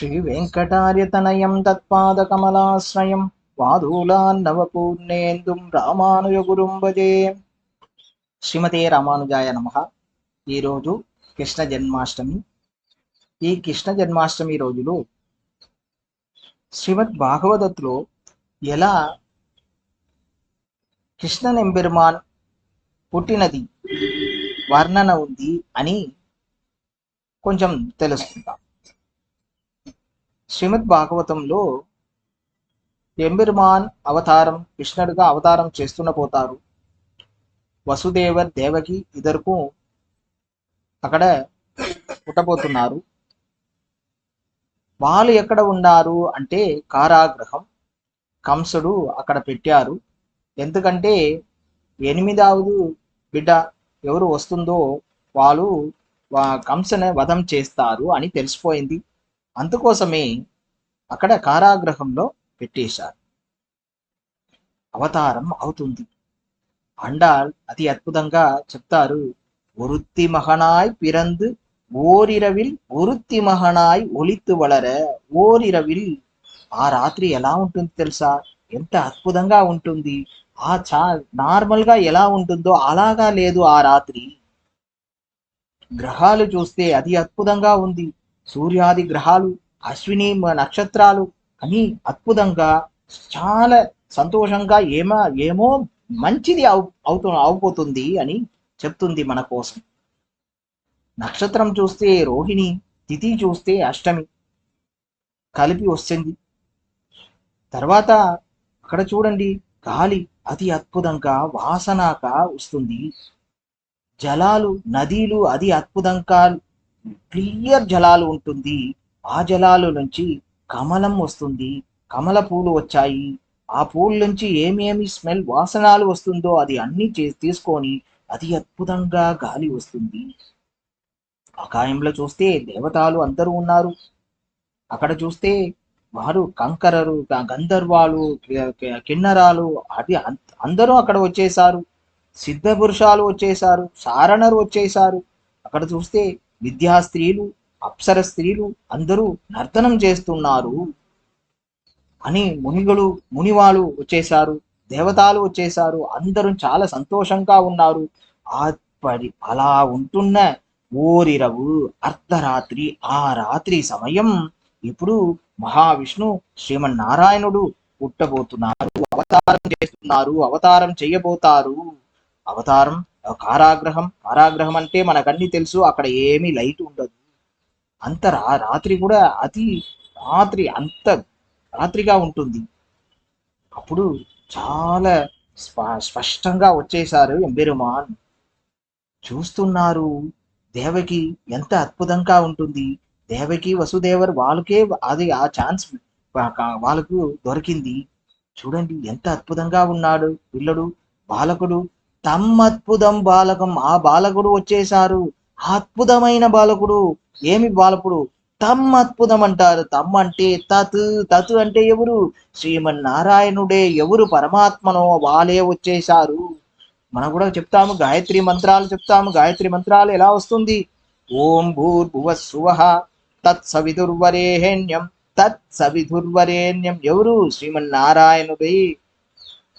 శ్రీవేంకటార్యతనయం తత్పాదకమలాశ్రయం వాదూలాన్నవపూర్ణేందుం రామానుజగురుం భజే శ్రీమతే రామానుజాయ నమ. ఈరోజు కృష్ణ జన్మాష్టమి. ఈ కృష్ణ జన్మాష్టమి రోజులు శ్రీమద్ భాగవతత్లో ఎలా కృష్ణ ఎంబెరుమాన్ పుట్టినది వర్ణన ఉంది అని కొంచెం తెలుసుకుందాం. శ్రీమద్ భాగవతంలో ఎంబిర్మాన్ అవతారం కృష్ణుడిగా అవతారం చేస్తున్న పోతారు వసుదేవర్ దేవకి ఇద్దరుకు అక్కడ పుట్టబోతున్నారు. వాళ్ళు ఎక్కడ ఉన్నారు అంటే కారాగ్రహం కంసుడు అక్కడ పెట్టారు. ఎందుకంటే ఎనిమిదావదు బిడ్డ ఎవరు వస్తుందో వాళ్ళు కంసను వధం చేస్తారు అని తెలిసిపోయింది. అందుకోసమే అక్కడ కారాగ్రహంలో పెట్టేశారు. అవతారం అవుతుంది. అండాల్ అతి అద్భుతంగా చెప్తారు ఒరుత్తి మహనాయ్ పిరందు ఓరిరవిల్ ఒరుత్తి మహనాయ్ ఒలిత్తు వలర ఓరిరవిల్ ఆ రాత్రి ఎలా ఉంటుంది తెలుసా? ఎంత అద్భుతంగా ఉంటుంది. ఆ చా నార్మల్గా ఎలా ఉంటుందో అలాగా లేదు ఆ రాత్రి. గ్రహాలు చూస్తే అది అద్భుతంగా ఉంది. సూర్యాది గ్రహాలు అశ్విని నక్షత్రాలు అని అద్భుతంగా చాలా సంతోషంగా ఏమో ఏమో మంచిది అవు అవుతు అవుపోతుంది అని చెప్తుంది మన కోసం. నక్షత్రం చూస్తే రోహిణి తిథి చూస్తే అష్టమి కలిపి వస్తుంది. తర్వాత అక్కడ చూడండి గాలి అతి అద్భుతంగా వాసనగా వస్తుంది. జలాలు నదీలు అది అద్భుతంగా క్లియర్ జలాలు ఉంటుంది. ఆ జలాలు నుంచి కమలం వస్తుంది. కమల పూలు వచ్చాయి. ఆ పూల నుంచి ఏమేమి స్మెల్ వాసనాలు వస్తుందో అది అన్ని తీసుకొని అది అద్భుతంగా గాలి వస్తుంది. ఆకాయంలో చూస్తే దేవతలు అందరూ ఉన్నారు. అక్కడ చూస్తే వారు కంకరరు గంధర్వాలు కిన్నరాలు అది అందరూ అక్కడ వచ్చేసారు సిద్ధ పురుషాలు వచ్చేసారు సారణరు వచ్చేసారు అక్కడ చూస్తే విద్యా స్త్రీలు అప్సర స్త్రీలు అందరూ నర్తనం చేస్తున్నారు. అని మునిగులు మునివాళ్ళు వచ్చేసారు దేవతలు వచ్చేసారు అందరూ చాలా సంతోషంగా ఉన్నారు. ఆ పడి అలా ఉంటున్న ఓరిరవు అర్ధరాత్రి ఆ రాత్రి సమయం ఇప్పుడు మహావిష్ణు శ్రీమన్నారాయణుడు పుట్టబోతున్నారు అవతారం చేస్తున్నారు అవతారం చేయబోతారు. అవతారం కారాగ్రహం కారాగ్రహం అంటే మనకన్నీ తెలుసు అక్కడ ఏమీ లైట్ ఉండదు. అంత రా రాత్రి కూడా అతి రాత్రి అంత రాత్రిగా ఉంటుంది. అప్పుడు చాలా స్పష్టంగా వచ్చేసారు ఎంబెరుమాన్. చూస్తున్నారు దేవకి ఎంత అద్భుతంగా ఉంటుంది. దేవకి వసుదేవర్ వాళ్ళకే అది ఆ ఛాన్స్ వాళ్ళకు దొరికింది. చూడండి ఎంత అద్భుతంగా ఉన్నాడు పిల్లడు బాలకుడు. తమ్మద్భుతం బాలకం. ఆ బాలకుడు వచ్చేశారు. అద్భుతమైన బాలకుడు. ఏమి బాలకుడు? తమ్ అద్భుతం అంటారు. తమ్ అంటే తత్. తత్ అంటే ఎవరు? శ్రీమన్నారాయణుడే ఎవరు? పరమాత్మనో వాళ్ళే వచ్చేశారు. మనం కూడా చెప్తాము. గాయత్రి మంత్రాలు చెప్తాము. గాయత్రి మంత్రాలు ఎలా వస్తుంది? ఓం భూర్భువ శువ తత్ తత్సవిధుర్వరేణ్యం ఎవరు? శ్రీమన్నారాయణుడే.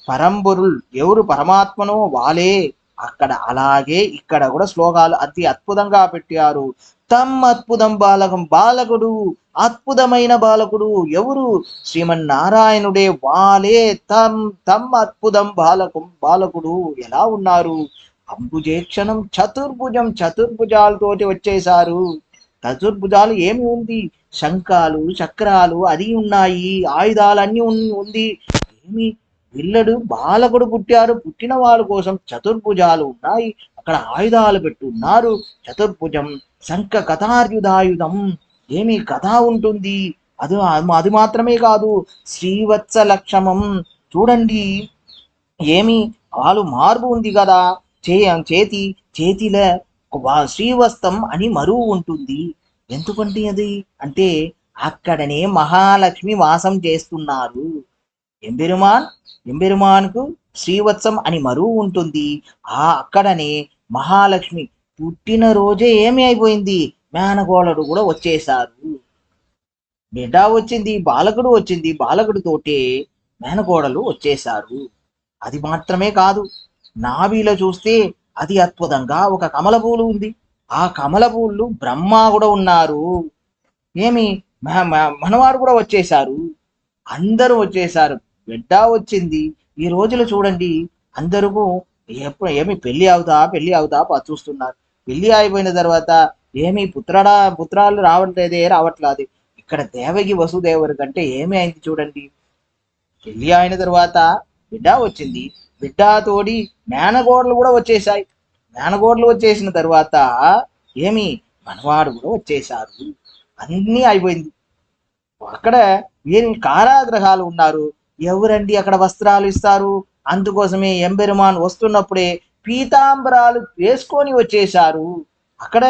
పరంబురుల్ ఎవరు పరమాత్మనో వాలే. అక్కడ అలాగే ఇక్కడ కూడా శ్లోకాలు అతి అద్భుతంగా పెట్టారు. తమ్ అద్భుతం బాలకం బాలకుడు అద్భుతమైన బాలకుడు ఎవరు? శ్రీమన్నారాయణుడే వాలే. తమ్ తమ్ అద్భుతం బాలకం బాలకుడు ఎలా ఉన్నారు? అంబుజేక్షణం చతుర్భుజం చతుర్భుజాలతోటి వచ్చేశారు. చతుర్భుజాలు ఏమి ఉంది? శంఖాలు చక్రాలు అది ఉన్నాయి. ఆయుధాలు అన్నీ ఉంది. ఏమి? పిల్లడు బాలకుడు పుట్టారు పుట్టిన వాళ్ళ కోసం చతుర్భుజాలు ఉన్నాయి. అక్కడ ఆయుధాలు పెట్టున్నారు చతుర్భుజం శంఖ కథార్యుధాయుధం ఏమి కథ ఉంటుంది? అది అది మాత్రమే కాదు శ్రీవత్స లక్షమం చూడండి ఏమి వాళ్ళు మార్పు ఉంది కదా? చే చేతి చేతిల శ్రీవస్తం అని మరువు ఉంటుంది. ఎందుకంటే అది? అంటే అక్కడనే మహాలక్ష్మి వాసం చేస్తున్నారు. ఎంబెరుమాన్ ఎంబెరుమాన్కు శ్రీవత్సం అని మరువు ఉంటుంది. ఆ అక్కడనే మహాలక్ష్మి పుట్టిన రోజే ఏమి అయిపోయింది? మేనగోళడు కూడా వచ్చేశారు బిడ్డ వచ్చింది బాలకుడు వచ్చింది బాలకుడితోటే మేనకోడలు వచ్చేశారు. అది మాత్రమే కాదు నావీలో చూస్తే అది అద్భుతంగా ఒక కమల పూలు ఉంది. ఆ కమల పూలు బ్రహ్మ కూడా ఉన్నారు. ఏమి? మ- మనవారు కూడా వచ్చేశారు. అందరూ వచ్చేసారు బిడ్డ వచ్చింది. ఈ రోజులు చూడండి. అందరూ ఎప్పుడు ఏమి పెళ్ళి అవుతా పెళ్ళి అవుతా ప- చూస్తున్నారు. పెళ్ళి అయిపోయిన తర్వాత ఏమి పుత్రడా పుత్రాలు రావట్లేదే రావట్లేదు. ఇక్కడ దేవకి వసుదేవుడి కంటే ఏమి అయింది చూడండి. పెళ్ళి అయిన తర్వాత బిడ్డ వచ్చింది. బిడ్డ తోడి మేనగోడలు కూడా వచ్చేసాయి మేనగోడలు వచ్చేసిన తర్వాత ఏమి? మనవాడు కూడా వచ్చేసారు అన్నీ అయిపోయింది. అక్కడ వీరి కారాగ్రహాలు ఉన్నారు. ఎవరండి అక్కడ వస్త్రాలు ఇస్తారు? అందుకోసమే ఎంబెరుమాన్ వస్తున్నప్పుడే పీతాంబరాలు వేసుకొని వచ్చేశారు. అక్కడ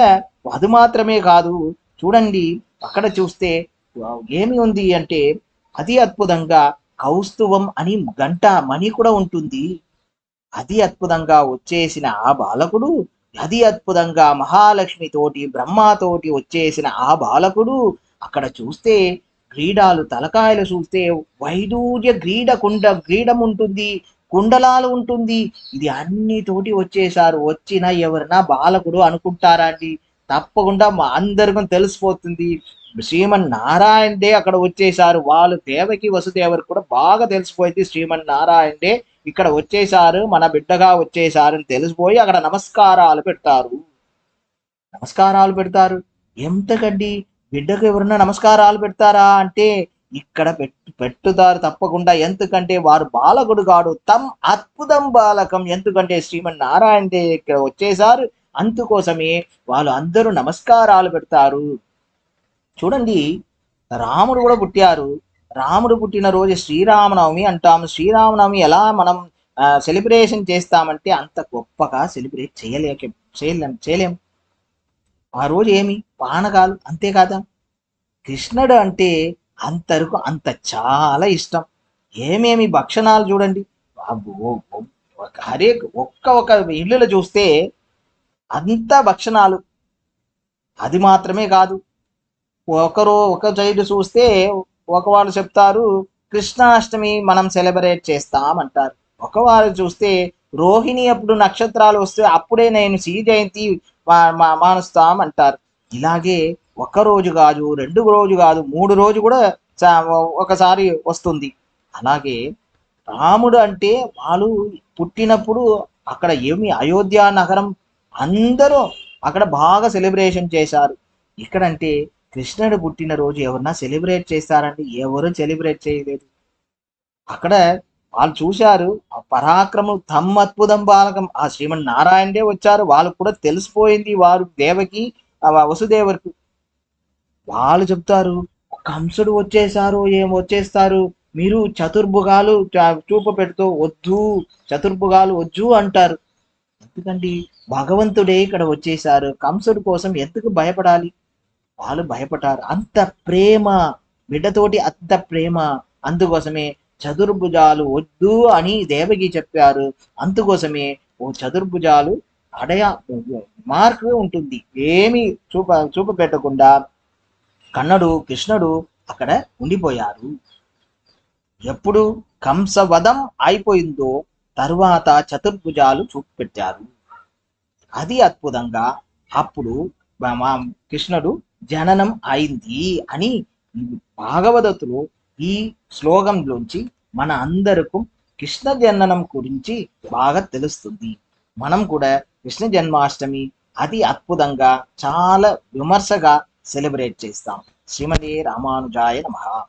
అది మాత్రమే కాదు. చూడండి అక్కడ చూస్తే ఏమి ఉంది అంటే అతి అద్భుతంగా కౌస్తువం అని గంట మణి కూడా ఉంటుంది. అతి అద్భుతంగా వచ్చేసిన ఆ బాలకుడు అతి అద్భుతంగా మహాలక్ష్మి తోటి బ్రహ్మతోటి వచ్చేసిన ఆ బాలకుడు అక్కడ చూస్తే క్రీడాలు తలకాయలు చూస్తే వైదూర్య క్రీడ కుండ క్రీడం ఉంటుంది కుండలాలు ఉంటుంది. ఇది అన్నితోటి వచ్చేసారు వచ్చిన ఎవరన్నా బాలకుడు అనుకుంటారా అండి? తప్పకుండా మా అందరికీ తెలిసిపోతుంది. శ్రీమన్ నారాయణదే అక్కడ వచ్చేసారు వాళ్ళు దేవకి వసుదేవరు కూడా బాగా తెలిసిపోయింది. శ్రీమన్ నారాయణదే ఇక్కడ వచ్చేసారు మన బిడ్డగా వచ్చేసారు అని తెలిసిపోయి అక్కడ నమస్కారాలు పెడతారు. నమస్కారాలు పెడతారు. ఎంతకండి? బిడ్డకు ఎవరన్నా నమస్కారాలు పెడతారా అంటే ఇక్కడ పెట్టు పెట్టుతారు తప్పకుండా. ఎందుకంటే వారు బాలకుడు కాడు. తమ్ అద్భుతం బాలకం. ఎందుకంటే శ్రీమన్ నారాయణ ఇక్కడ వచ్చేసారు అందుకోసమే వాళ్ళు అందరూ నమస్కారాలు పెడతారు. చూడండి రాముడు కూడా పుట్టారు. రాముడు పుట్టిన రోజు శ్రీరామనవమి అంటాము. శ్రీరామనవమి ఎలా మనం సెలబ్రేషన్ చేస్తామంటే అంత గొప్పగా సెలబ్రేట్ చేయలేక చేయలేం చేయలేం. ఆ రోజు ఏమి? పానకాలు. అంతే కదా? కృష్ణుడు అంటే అంతరకు అంత చాలా ఇష్టం. ఏమేమి భక్షణాలు చూడండి. హరే ఒక ఒక్క ఒక ఇల్లులో చూస్తే అంత భక్షణాలు. అది మాత్రమే కాదు. ఒకరు ఒక సైడ్ చూస్తే ఒకవాళ్ళు చెప్తారు కృష్ణాష్టమి మనం సెలబ్రేట్ చేస్తాం అంటారు చూస్తే రోహిణి అప్పుడు నక్షత్రాలు వస్తే అప్పుడే నేను శ్రీ జయంతి మా- మానుస్తాం అంటారు ఇలాగే ఒక రోజు కాదు రెండు రోజు కాదు మూడు రోజు కూడా ఒకసారి వస్తుంది. అలాగే రాముడు అంటే వాళ్ళు పుట్టినప్పుడు అక్కడ ఏమి అయోధ్య నగరం అందరూ అక్కడ బాగా సెలబ్రేషన్ చేశారు. ఇక్కడంటే కృష్ణుడు పుట్టినరోజు ఎవరన్నా సెలబ్రేట్ చేస్తారంటే ఎవరు సెలబ్రేట్ చేయలేదు? అక్కడ వాళ్ళు చూశారు ఆ పరాక్రమం తమ్ అద్భుతం బాలకం ఆ శ్రీమన్ నారాయణే వచ్చారు. వాళ్ళకు కూడా తెలిసిపోయింది వారు దేవకి వసుదేవరికి. వాళ్ళు చెప్తారు కంసుడు వచ్చేసారు ఏం వచ్చేస్తారు. మీరు చతుర్భుగాలు చూపు చూప పెడుతూ వద్దు చతుర్భుగాలు వద్దు అంటారు. ఎందుకండి? భగవంతుడే ఇక్కడ వచ్చేసారు కంసుడు కోసం ఎందుకు భయపడాలి? వాళ్ళు భయపడ్డారు. అంత ప్రేమ బిడ్డతోటి అంత ప్రేమ అందుకోసమే చతుర్భుజాలు వద్దు అని దేవకి చెప్పారు. అందుకోసమే ఓ చతుర్భుజాలు అడయ మార్క్ ఉంటుంది. ఏమి చూప చూపపెట్టకుండా కన్నడు కృష్ణుడు అక్కడ ఉండిపోయారు. ఎప్పుడు కంసవధం అయిపోయిందో తరువాత చతుర్భుజాలు చూపెట్టారు. అది అద్భుతంగా అప్పుడు మా- మా కృష్ణుడు జననం అయింది అని భాగవతలో ఈ శ్లోకంలోంచి మన అందరకు కృష్ణ జననం గురించి బాగా తెలుస్తుంది. మనం కూడా కృష్ణ జన్మాష్టమి అతి అద్భుతంగా చాలా విమర్శగా సెలబ్రేట్ చేస్తాం. శ్రీమతి రామానుజాయ మహా